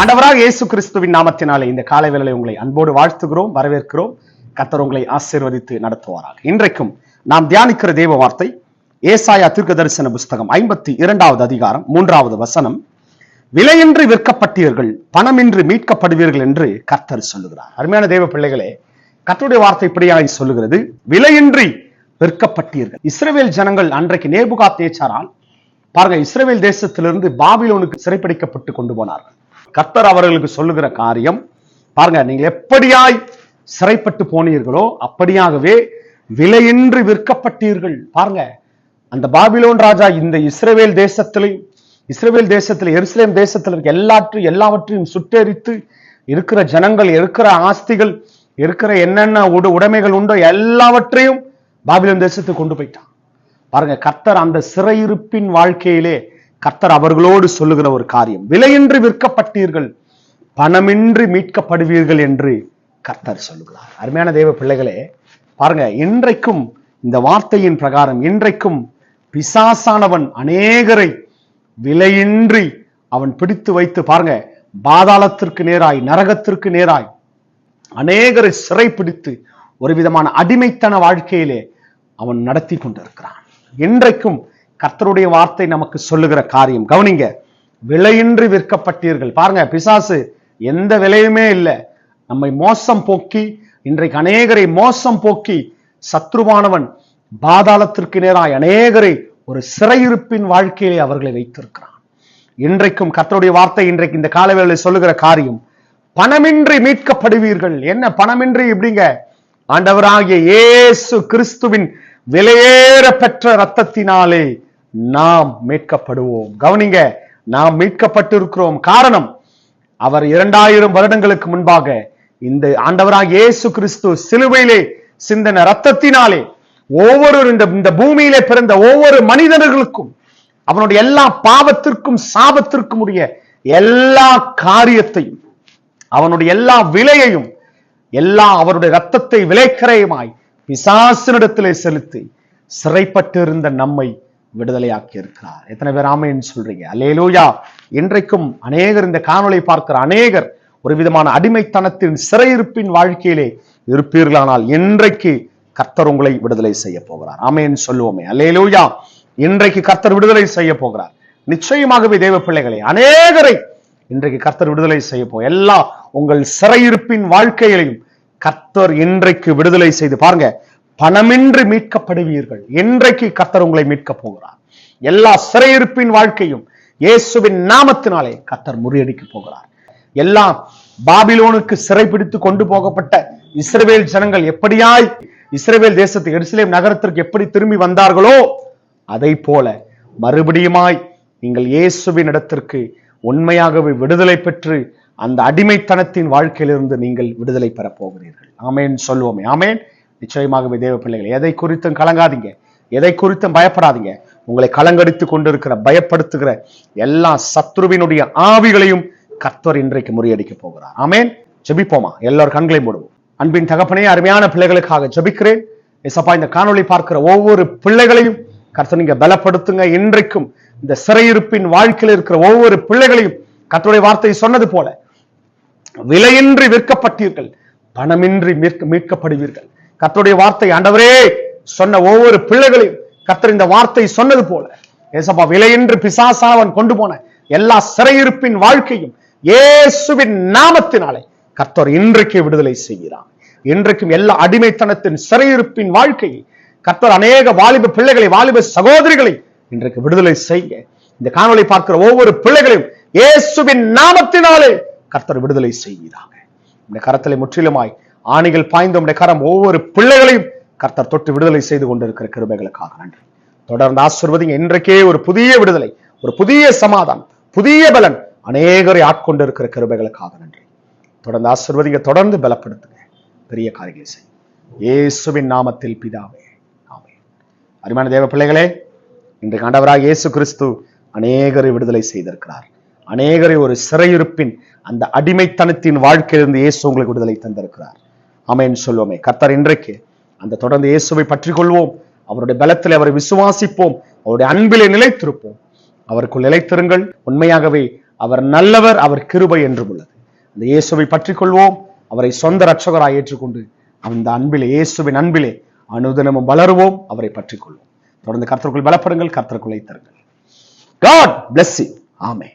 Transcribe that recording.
ஆண்டவராக இயேசு கிறிஸ்துவின் நாமத்தினாலே இந்த காலை வேளையிலே உங்களை அன்போடு வாழ்த்துகிறோம் வரவேற்கிறோம். கத்தர் உங்களை ஆசீர்வதித்து நடத்துவாராக. இன்றைக்கும் நாம் தியானிக்கிற தேவ வார்த்தை ஏசாயா தீர்க்க தரிசன புஸ்தகம் ஐம்பத்தி இரண்டாவது அதிகாரம் மூன்றாவது வசனம். விலையின்றி விற்கப்பட்டீர்கள் பணமின்றி மீட்கப்படுவீர்கள் என்று கர்த்தர் சொல்லுகிறார். அருமையான தேவ பிள்ளைகளே கர்த்தருடைய வார்த்தை இப்படியாக சொல்லுகிறது. விலையின்றி விற்கப்பட்டீர்கள். இஸ்ரேவேல் ஜனங்கள் அன்றைக்கு நேபுகா தேச்சாரால் பாருங்க இஸ்ரேவேல் தேசத்திலிருந்து பாபிலோனுக்கு சிறைப்பிடிக்கப்பட்டு கொண்டு போனார்கள். கத்தர் அவர்களுக்கு சொல்லுகிற காரியம் பாருங்க நீங்கள் எப்படியாய் சிறைப்பட்டு போனீர்களோ அப்படியாகவே விலையின்றி விற்கப்பட்டீர்கள். பாருங்க அந்த பாபிலோன் ராஜா இந்த இஸ்ரேவேல் தேசத்திலையும் இஸ்ரேவேல் தேசத்தில் எருசலேம் தேசத்தில் இருக்க எல்லாற்றையும் எல்லாவற்றையும் சுட்டெரித்து இருக்கிற ஜனங்கள் இருக்கிற ஆஸ்திகள் இருக்கிற என்னென்ன உடு உடைமைகள் உண்டோ எல்லாவற்றையும் பாபிலோன் தேசத்துக்கு கொண்டு போயிட்டான். பாருங்க கர்த்தர் அந்த சிறையிருப்பின் வாழ்க்கையிலே கர்த்தர் அவர்களோடு சொல்லுகிற ஒரு காரியம். விலையின்றி விற்கப்பட்டீர்கள் பணமின்றி மீட்கப்படுவீர்கள் என்று கர்த்தர் சொல்லுகிறார். அருமையான தேவ பிள்ளைகளே பாருங்க இன்றைக்கும் இந்த வார்த்தையின் பிரகாரம் இன்றைக்கும் பிசாசானவன் அநேகரை விலையின்றி அவன் பிடித்து வைத்து பாருங்க பாதாளத்திற்கு நேராய் நரகத்திற்கு நேராய் அநேகரை சிறை பிடித்து ஒரு விதமான அடிமைத்தன வாழ்க்கையிலே அவன் நடத்தி கொண்டிருக்கிறான். இன்றைக்கும் கர்த்தருடைய வார்த்தை நமக்கு சொல்லுகிற காரியம். கவனிங்க விலையின்றி விற்கப்பட்டீர்கள். பாருங்க பிசாசு எந்த விலையுமே இல்லை. நம்மை மோசம் போக்கி இன்றைக்கு அநேகரை மோசம் போக்கி சத்ருவானவன் பாதாளத்திற்கு நேராய் அநேகரை ஒரு சிறையிருப்பின் வாழ்க்கையிலே அவர்களை வைத்திருக்கிறான். இன்றைக்கும் கத்தருடைய வார்த்தை இன்றைக்கு இந்த காலவேளை சொல்லுகிற காரியம் பணமின்றி மீட்கப்படுவீர்கள். என்ன பணமின்றி? இப்படிங்க ஆண்டவராகிய இயேசு கிறிஸ்துவின் விலையேற பெற்ற ரத்தத்தினாலே நாம் மீட்கப்படுவோம். கவனிங்க நாம் மீட்கப்பட்டிருக்கிறோம். காரணம் அவர் இரண்டாயிரம் வருடங்களுக்கு முன்பாக இந்த ஆண்டவராக இயேசு கிறிஸ்து சிலுவையிலே சிந்தன ரத்தத்தினாலே ஒவ்வொரு இந்த இந்த பூமியிலே பிறந்த ஒவ்வொரு மனிதர்களுக்கும் அவனுடைய எல்லா பாவத்திற்கும் சாபத்திற்கும் உரிய எல்லா காரியத்தையும் அவனுடைய எல்லா விலையையும் எல்லா அவருடைய ரத்தத்தை விலைக்கரையுமாய் பிசாசினிடத்திலே செலுத்தி சிறைப்பட்டிருந்த நம்மை விடுதலையாக்கி இருக்கிறார் எத்தனை பேர் ஆமைன்னு சொல்றீங்க? அல்லேலூயா! இன்றைக்கும் அநேகர் இந்த காணொலை பார்க்கிற அநேகர் ஒரு விதமான அடிமைத்தனத்தின் சிறையிருப்பின் வாழ்க்கையிலே இருப்பீர்களானால் இன்றைக்கு கர்த்தர் உங்களை விடுதலை செய்ய போகிறார். ஆமைன்னு சொல்லுவோமே. அல்லேலூயா! இன்றைக்கு கர்த்தர் விடுதலை செய்ய போகிறார். நிச்சயமாகவே தேவ பிள்ளைகளை அநேகரை இன்றைக்கு கர்த்தர் விடுதலை செய்ய போ எல்லா உங்கள் சிறையிருப்பின் வாழ்க்கையிலையும் கர்த்தர் இன்றைக்கு விடுதலை செய்து பாருங்க பணமின்றி மீட்கப்படுவீர்கள். இன்றைக்கு கத்தர் உங்களை மீட்கப் போகிறார். எல்லா சிறையிருப்பின் வாழ்க்கையும் இயேசுவின் நாமத்தினாலே கத்தர் முறியடிக்க போகிறார். எல்லாம் பாபிலோனுக்கு சிறைப்பிடித்து கொண்டு போகப்பட்ட இஸ்ரேல் ஜனங்கள் எப்படியாய் இஸ்ரேல் தேசத்து எருசலேம் நகரத்திற்கு எப்படி திரும்பி வந்தார்களோ அதை போல மறுபடியுமாய் நீங்கள் இயேசுவின் இடத்திற்கு உண்மையாகவே விடுதலை பெற்று அந்த அடிமைத்தனத்தின் வாழ்க்கையிலிருந்து நீங்கள் விடுதலை பெறப் போகிறீர்கள். ஆமேன். சொல்லுவோமே. ஆமேன். நிச்சயமாகவே தேவ பிள்ளைகள் எதை குறித்தும் கலங்காதீங்க. எதை குறித்தும் பயப்படாதீங்க. உங்களை கலங்கடித்து கொண்டிருக்கிற பயப்படுத்துகிற எல்லா சத்ருவினுடைய ஆவிகளையும் கர்த்தர் இன்றைக்கு முறியடிக்க போகிறார். ஆமேன். ஜெபிப்போமா? எல்லோரும் கண்களை மூடுவோம். அன்பின் தகப்பனே அருமையான பிள்ளைகளுக்காக ஜபிக்கிறேன். இசப்பா இந்த காணொளி பார்க்கிற ஒவ்வொரு பிள்ளைகளையும் கர்த்தர் நீங்க பலப்படுத்துங்க. இன்றைக்கும் இந்த சிறையிருப்பின் வாழ்க்கையில் இருக்கிற ஒவ்வொரு பிள்ளைகளையும் கர்த்தருடைய வார்த்தை சொன்னது போல விலையின்றி விற்கப்பட்டீர்கள் பணமின்றி மீட்க மீட்கப்படுவீர்கள். கத்தருடைய வார்த்தை ஆண்டவரே சொன்ன ஒவ்வொரு பிள்ளைகளையும் கத்தர் இந்த வார்த்தை சொன்னது போல ஏசப்பா விலையின்றி பிசாசாவன் கொண்டு போன எல்லா சிறையிருப்பின் வாழ்க்கையும் இயேசுவின் நாமத்தினாலே கர்த்தர் இன்றைக்கு விடுதலை செய்கிறார். இன்றைக்கும் எல்லா அடிமைத்தனத்தின் சிறையிருப்பின் வாழ்க்கையை கர்த்தர் அநேக வாலிப பிள்ளைகளை வாலிப சகோதரிகளை இன்றைக்கு விடுதலை செய்ய இந்த காணொலி பார்க்கிற ஒவ்வொரு பிள்ளைகளையும் இயேசுவின் நாமத்தினாலே கர்த்தர் விடுதலை செய்கிறாங்க இந்த கரத்திலே முற்றிலுமாய் ஆணிகள் பாய்ந்த உடைய கரம் ஒவ்வொரு பிள்ளைகளையும் கர்த்தர் தொட்டு விடுதலை செய்து கொண்டிருக்கிற கிருபைகளுக்காக நன்றி. தொடர்ந்து ஆசிர்வதிங்க. இன்றைக்கே ஒரு புதிய விடுதலை ஒரு புதிய சமாதானம் புதிய பலன் அநேகரை ஆட்கொண்டிருக்கிற கிருபைகளுக்காக நன்றி. தொடர்ந்து ஆசிர்வதிங்க. தொடர்ந்து பலப்படுத்துங்க. பெரிய காரியங்கள் செய்யும் இயேசுவின் நாமத்தில் பிதாவே ஆமே அருமையான தேவ பிள்ளைகளே இன்றைக்கு ஆண்டவராக இயேசு கிறிஸ்து அநேகரை விடுதலை செய்திருக்கிறார். அநேகரை ஒரு சிறையிருப்பின் அந்த அடிமைத்தனத்தின் வாழ்க்கையிலிருந்து இயேசு உங்களுக்கு விடுதலை தந்திருக்கிறார். அமைன்னு சொல்லுவோமே. கர்த்தர் இன்றைக்கு அந்த தொடர்ந்து இயேசுவை பற்றி கொள்வோம் அவருடைய பலத்தில் அவரை விசுவாசிப்போம். அவருடைய அன்பிலே நிலைத்திருப்போம். அவருக்குள் நிலைத்திருங்கள். உண்மையாகவே அவர் நல்லவர் அவர் கிருபை என்றும் உள்ளது. அந்த இயேசுவை பற்றிக் கொள்வோம் அவரை சொந்த ரட்சகராக ஏற்றுக்கொண்டு அந்த அன்பிலே இயேசுவின் அன்பிலே அனுதினமும் வளருவோம். அவரை பற்றி கொள்வோம் தொடர்ந்து கர்த்தருக்குள் பலப்படுங்கள் கர்த்தருக்குள் தருங்கள் காட் பிளஸ் ஆமே